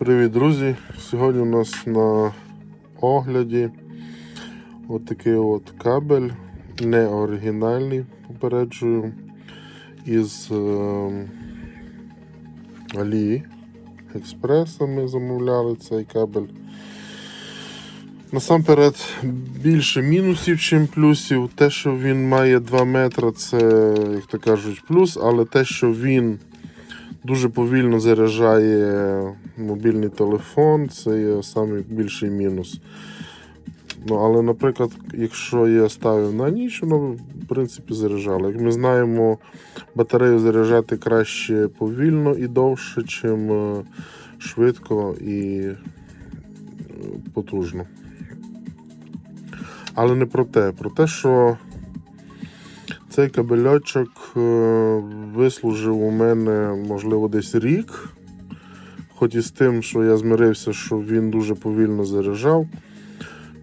Привіт, друзі! Сьогодні у нас на огляді от такий от кабель, не оригінальний, попереджую, із е, Алі Експреса ми замовляли цей кабель. Насамперед більше мінусів, чим плюсів. Те, що він має 2 метри, це, як то кажуть, плюс, але те, що він дуже повільно заряджає мобільний телефон, це є найбільший мінус. Ну, але, наприклад, якщо я ставив на ніч, воно в принципі заряджало. Як ми знаємо, батарею заряджати краще повільно і довше, чим е, швидко і е, потужно. Але не про те, про те, що цей кабельочок е, вислужив у мене, можливо, десь рік. Хоч і з тим, що я змирився, що він дуже повільно заряджав,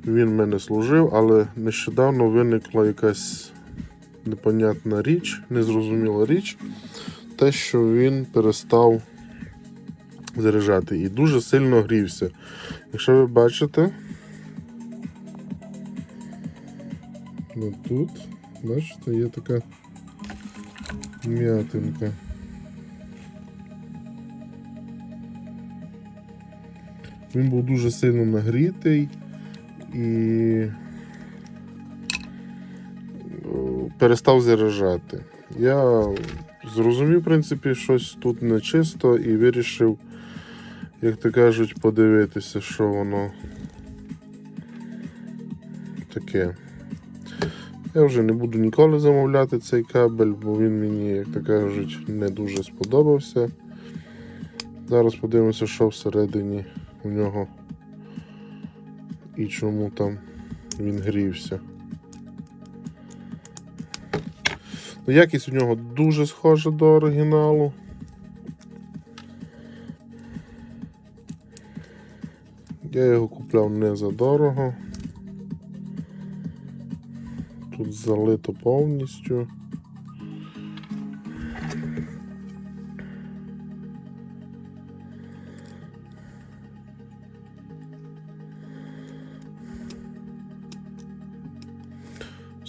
він мене служив, але нещодавно виникла якась непонятна річ, незрозуміла річ, те, що він перестав заряджати і дуже сильно грівся. Якщо ви бачите, ну тут, бачите, є така м'ятинка. Він був дуже сильно нагрітий і е, перестав заряджати. Я зрозумів, в принципі, щось тут нечисто і вирішив, як то кажуть, подивитися, що воно таке. Я вже не буду ніколи замовляти цей кабель, бо він мені, як то кажуть, не дуже сподобався. Зараз подивимося, що всередині у нього і чому там він грівся. Ну, Якість у нього дуже схожа до оригіналу. Я його купляв не за дорого. Тут залито повністю.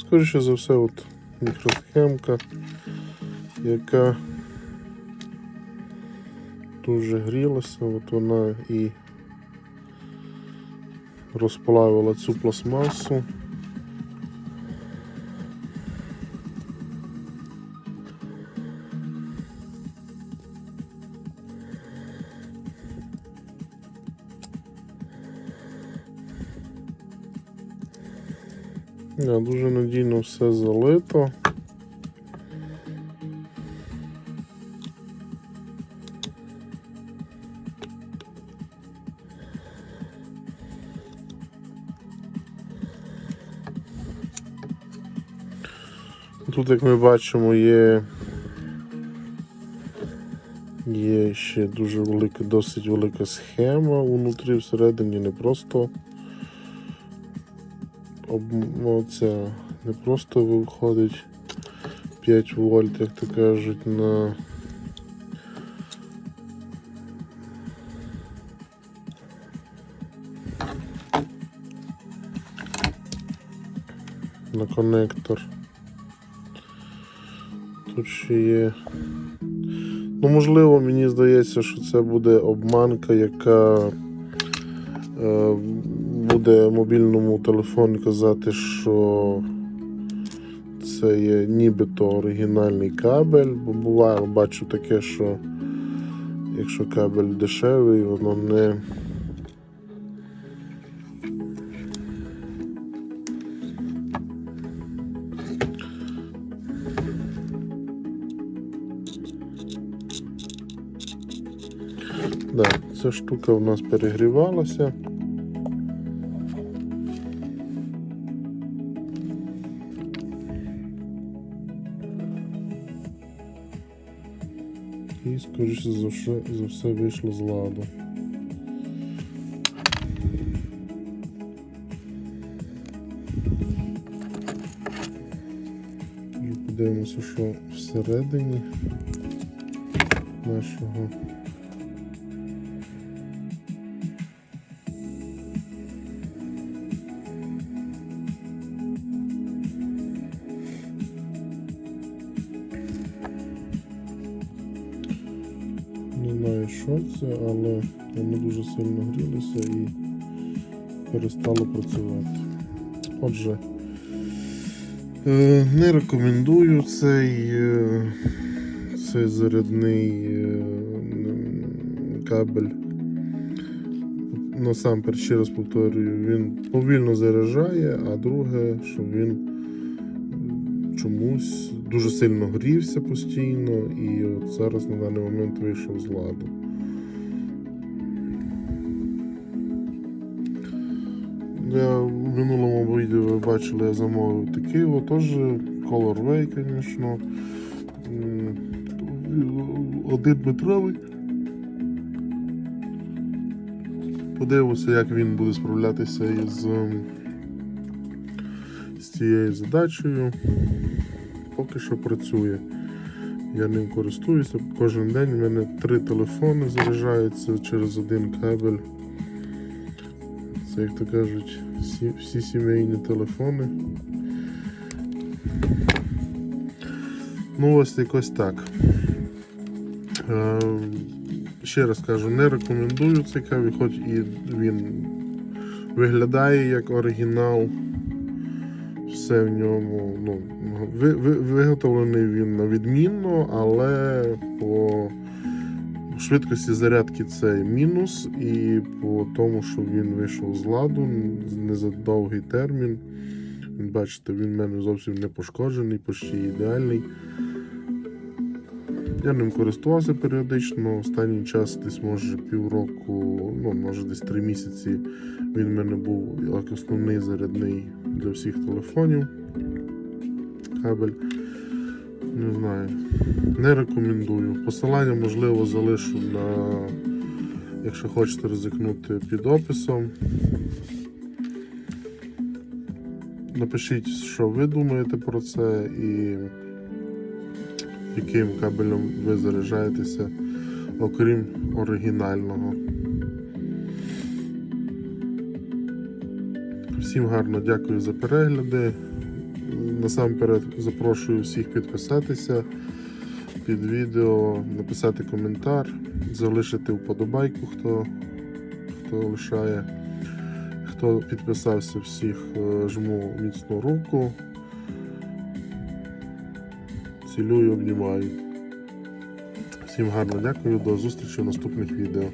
Скоріше за все, от мікросхемка, яка дуже грілася, от вона і розплавила цю пластмасу. Да, дуже надійно все залито. Тут, як ми бачимо, є, є ще дуже велика, досить велика схема внутрі всередині, не просто об- оця, не просто виходить 5 вольт, як то кажуть, на на коннектор. Тут ще є. Ну, можливо, мені здається, що це буде обманка, яка е, буде мобільному телефону казати, що це є нібито оригінальний кабель, бо буває, бачу таке, що якщо кабель дешевий, воно не. Да, ця штука у нас перегрівалася. Скоріше за все, за все вийшло з ладу. І Подивимося, що всередині нашого що але вони дуже сильно грілися і перестало працювати. Отже, е, не рекомендую цей, е, цей зарядний е, кабель. Насамперед, ще раз повторюю, він повільно заряджає, а друге, що він чомусь дуже сильно грівся постійно і от зараз на даний момент вийшов з ладу. Я в минулому відео ви бачили, я замовив такий, теж Colorway, звісно. Один метровий. Подивимося, як він буде справлятися із, ем, з цією задачею. Поки що працює. Я ним користуюся кожен день. У мене три телефони заряджаються через один кабель. Це, як то кажуть, всі, всі сімейні телефони. Ну, ось якось так. Е, ще раз кажу, не рекомендую цей каві, хоч і він виглядає як оригінал. Все в ньому. Ну, ви, ви, виготовлений він на відмінно, але по швидкості зарядки це мінус, і по тому, що він вийшов з ладу не за довгий термін. Бачите, він в мене зовсім не пошкоджений, почти ідеальний. Я ним користувався періодично. Останній час, десь може півроку, ну може десь три місяці. Він в мене був як основний зарядний для всіх телефонів. Кабель. Не знаю. Не рекомендую. Посилання, можливо, залишу на, якщо хочете ризикнути під описом. Напишіть, що ви думаєте про це і яким кабелем ви заряджаєтеся, окрім оригінального. Всім гарно дякую за перегляди. Насамперед запрошую всіх підписатися під відео, написати коментар, залишити вподобайку, хто, хто лишає. Хто підписався, всіх е, жму міцну руку. Цілюю, обнімаю. Всім гарно дякую, до зустрічі в наступних відео.